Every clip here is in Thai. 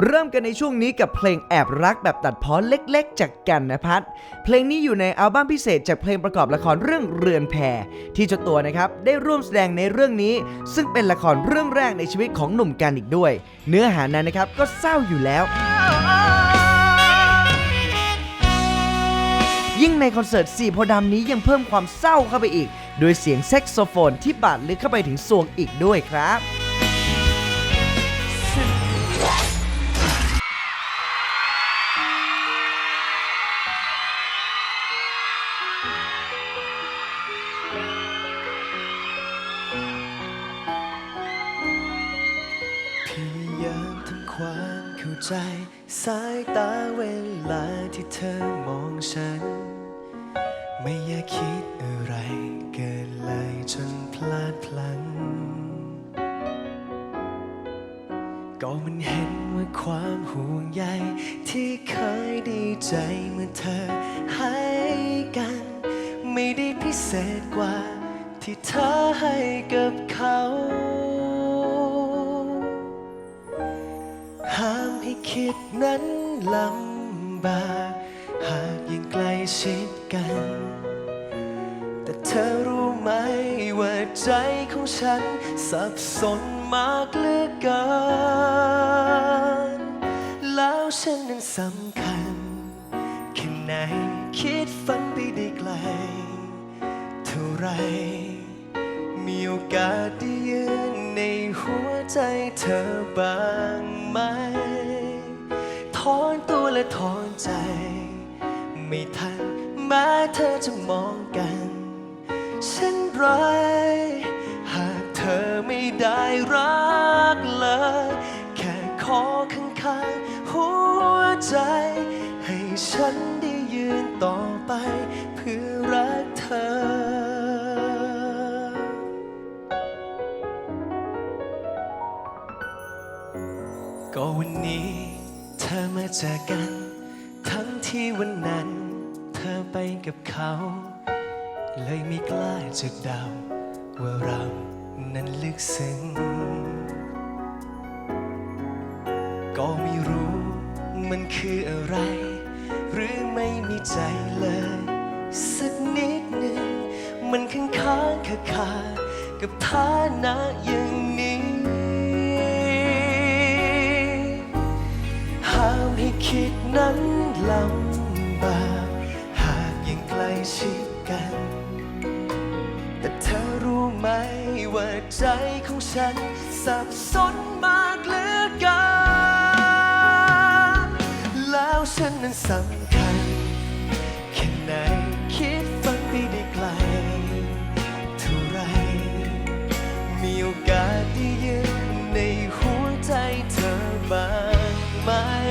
เริ่มกันในช่วงนี้กับเพลงแอบรักแบบตัดพ้อเล็กๆ จากกันนพัฒน์เพลงนี้อยู่ในอัลบั้มพิเศษจากเพลงประกอบละครเรื่องเรือนแพที่เจ้าตัวนะครับได้ร่วมแสดงในเรื่องนี้ ซึ่งเป็นละครเรื่องแรกในชีวิตของหนุ่มกันอีกด้วย เนื้อหานั้นนะครับก็เศร้าอยู่แล้วยิ่งในคอนเสิร์ตสี่โพดำนี้ยังเพิ่มความเศร้าเข้าไปอีก โดยเสียงแซกโซโฟนที่บาดลึกเข้าไปถึงสวงอีกด้วยครับ ใจสายตาเวลาที่เธอมองฉัน ไม่อยากคิดอะไรเกินเลยจนพลาดพลั้งก็มันเห็นว่าความห่วงใยที่เคยดีใจเมื่อเธอให้กัน ไม่ได้พิเศษกว่าที่เธอให้กับเขา บาหากยังใกล้ชิดกัน แต่เธอรู้ไหมว่าใจของฉัน สับสนมากเหลือเกิน แล้วฉันนั้นสำคัญแค่ไหนคิดฝันไปได้ไกล เท่าไร มีโอกาสได้ยืนในหัวใจเธอบ้างไหมถอนต และถอนใจ ไม่ทันแม้เธอจะมองกันเช่นไรหากเธอไม่ได้รักเลย แค่ขอข้างๆหัวใจ ให้ฉันได้ยืนต่อไป เพื่อรักเธอก็วันนี้ ธอมาเจอกัน ทั้งที่วันนั้น เธอไปกับเขา เลยไม่กล้าจะเดาว่าเรานั้นลึกซึ้ง ก็ไม่รู้มันคืออะไร หรือไม่มีใจเลย สักนิดหนึ่ง มันค้างค้างคาคากับฐานะอย่างนี้ ให้คิดนั้นลำบากหากยังใกล้ชิดกัน แต่เธอรู้ไหมว่าใจของฉัน สับสนมากเหลือเกินแล้วฉันนั้นสำคัญ แค่ไหนคิดฝันไปได้ไกลเท่าไร มีโอกาสได้ยืนในหัวใจเธอบ้างไหม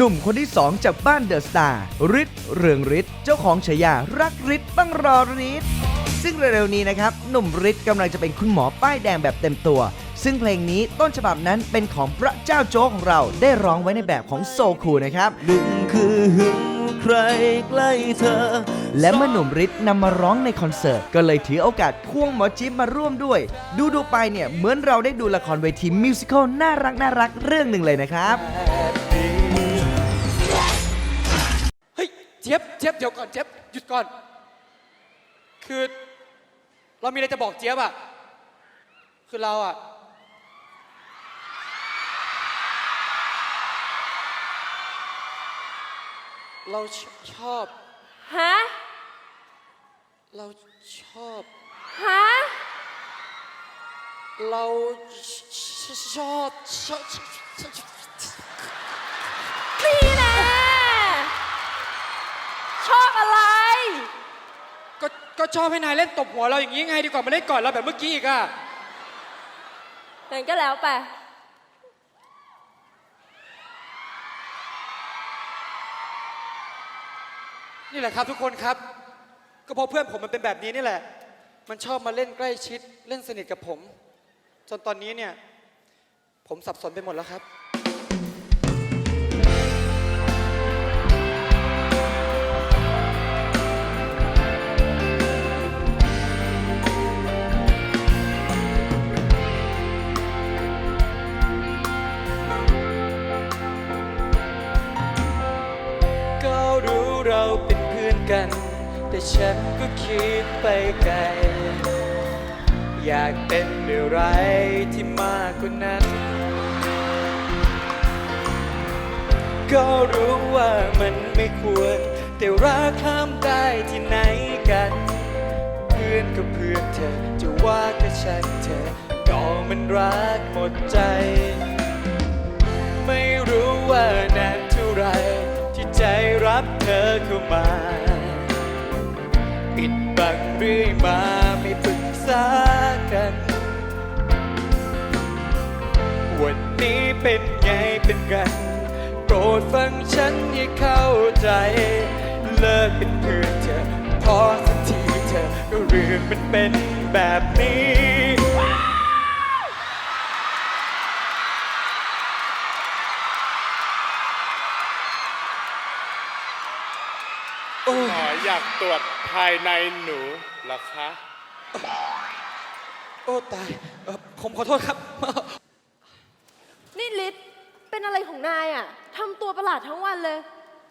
หนุ่มคนที่สองจากบ้านเดอะสตาร์ฤทธิ์เรืองฤทธิ์เจ้าของฉายารักฤทธิ์ต้องรอฤทธิ์ซึ่งเร็วๆนี้นะครับ หนุ่มฤทธิ์กำลังจะเป็นคุณหมอป้ายแดงแบบเต็มตัว ซึ่งเพลงนี้ต้นฉบับนั้นเป็นของพระเจ้าโจ๊กของเราได้ร้องไว้ในแบบของโซคูนะครับหนึ่งคือหึงใครใกล้เธอ และเมื่อหนุ่มฤทธิ์นำมาร้องในคอนเสิร์ต ก็เลยถือโอกาสควงหมอจิ๊บมาร่วมด้วย ดูดูๆไปเนี่ยเหมือนเราได้ดูละครเวทีมิวสิควลน่ารักน่ารักเรื่องหนึ่งเลยนะครับ จี๊ยบเจี๊ยบเดี๋ยวก่อนเจี๊ยบหยุดก่อน คือ เรามีอะไรจะบอกเจี๊ยบอะคือเราอะเราชชอบ ฮะ เราชอบ ฮะ เราชชชอบชอบชอบ นี่แน่ชอบอะไร ก็ก็ชอบให้นายเล่นตบหัวเราอย่างนี้ไงดีกว่ามาเล่นก่อนเราแบบเมื่อกี้อีกอะงั้นก็แล้วไป นี่แหละครับทุกคนครับ ก็เพราะเพื่อนผมมันเป็นแบบนี้นี่แหละ มันชอบมาเล่นใกล้ชิด เล่นสนิทกับผม จนตอนนี้เนี่ย ผมสับสนไปหมดแล้วครับ กัน แต่ฉันก็คิดไปไกล อยากเป็นอะไรที่มากกว่านั้น ก็รู้ว่ามันไม่ควร แต่รักข้ามได้ที่ไหนกัน เพื่อนก็เพื่อนเธอจะว่าก็ฉันเธอก็มันรักหมดใจ ไม่รู้ว่านานเท่าไรที่ใจรับเธอเข้ามา ปิดบังเรื่อยมาไม่ปรึกษากัน วันนี้เป็นไงเป็นกัน โปรดฟังฉันให้เข้าใจ เลิกเป็นเพื่อนเธอพอสักทีเธอก็เรื่องมันเป็นแบบนี้ หมออยากตรวจภายในหนูเหรอคะ โอ้ตายเอ่อผมขอโทษครับ นี่ลิศเป็นอะไรของนายอะทำตัวประหลาดทั้งวันเลย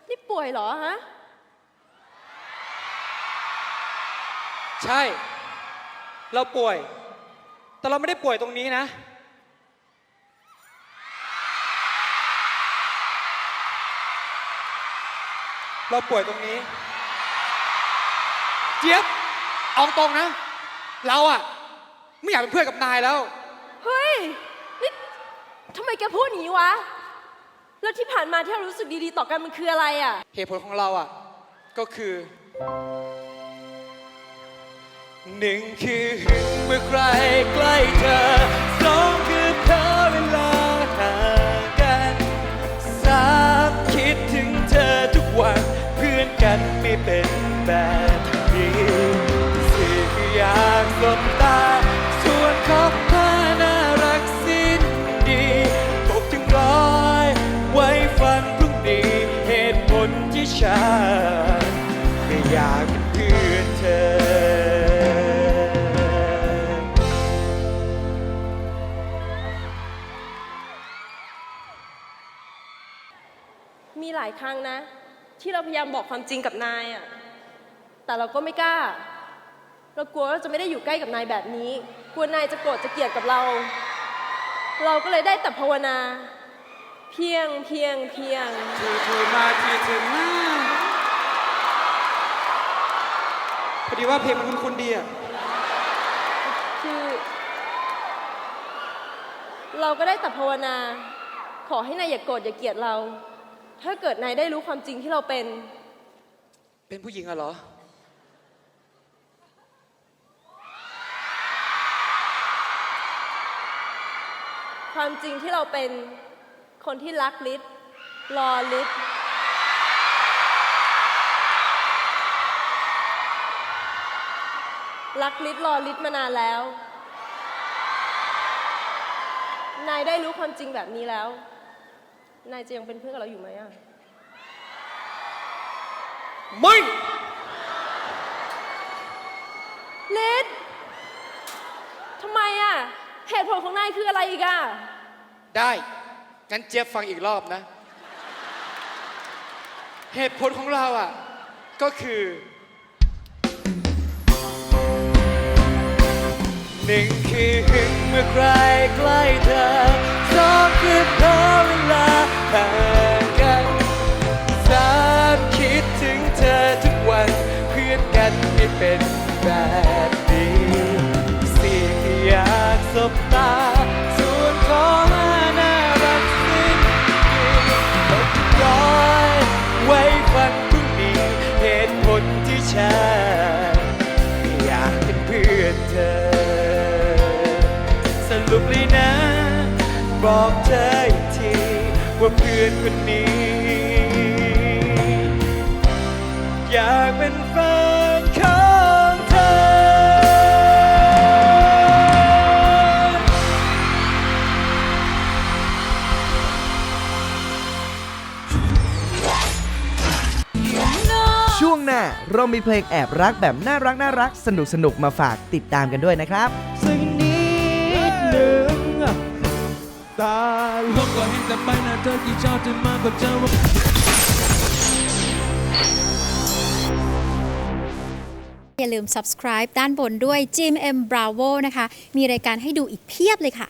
นี่ป่วยเหรอฮะ ใช่ เราป่วย แต่เราไม่ได้ป่วยตรงนี้นะ เราป่วยตรงนี้ เจี๊ยบเอาตรงนะ เราอะไม่อยากเป็นเพื่อนกับนายแล้ว เฮ้ย นี่ทำไมแกพูดอย่างนี้วะ แล้วที่ผ่านมาที่เรารู้สึกดีๆ ต่อกันมันคืออะไรอะ เหตุผลของเราอะก็คือหนึ่งคือหึงเมื่อใครใกล้เธอสองคือ เป็นแบบนี้สี่คืออยากสบตาส่วนขอบผ้าน่ารักสิ้นดีปกถึงร้อยไว้ฟังพรุ่งนี้เหตุผลที่ฉันไม่อยากเป็นเพื่อนเธอมีหลายครั้งนะ ที่เราพยายามบอกความจริงกับนายอะแต่เราก็ไม่กล้า เรากลัวว่าจะไม่ได้อยู่ใกล้กับนายแบบนี้ กลัวนายจะโกรธจะเกลียดกับเรา เราก็เลยได้แต่ภาวนา เพียงเพียงเพียงเธอโทรมาทีเธอมาพอดีว่าเพลงมันคุ้นๆดีอะคือ เราก็ได้แต่ภาวนา ขอให้นายอย่าโกรธอย่าเกลียดเรา ถ้าเกิดนายได้รู้ความจริงที่เราเป็น เป็นผู้หญิงอะเหรอ ความจริงที่เราเป็นคนที่รักลิศรอลิศรักลิศรอลิศมานานแล้ว นายได้รู้ความจริงแบบนี้แล้ว นายจะยังเป็นเพื่อนกับเราอยู่ไหมอะ ไม่ลิศทำไมอะ เหตุผลของนายคืออะไรอีกอะ ได้งั้นเจี๊ยบฟังอีกรอบนะ เหตุผลของเราอะ ก็คือหนึ่งคือหึงเมื่อใครใกล้เธอสองคือเพราะเวลา ห่างกันสามคิดถึงเธอทุกวันเพื่อนกันไม่เป็นแบบนี้สี่คืออยากสบตาส่วนของน่ารักสิ้นดีลดร้อยไว้ฟังพรุ่งนี้เหตุผลที่ฉันอยากเป็นเพื่อนเธอ สรุปเลยนะ บอกเธอ ว่าเพื่อนคนนี้ อยากเป็นแฟนของเธอ ช่วงหน้าเรามีเพลงแอบรักแบบน่ารักน่ารักสนุกสนุกมาฝากติดตามกันด้วยนะครับสัก ตายผมก็เห็นแต่ไปหน้าเธอที่ชอบจะมากกว่าเจอว่าอย่าลืม subscribe ด้านบนด้วย Jim M Bravo นะคะ มีรายการให้ดูอีกเพียบเลยค่ะ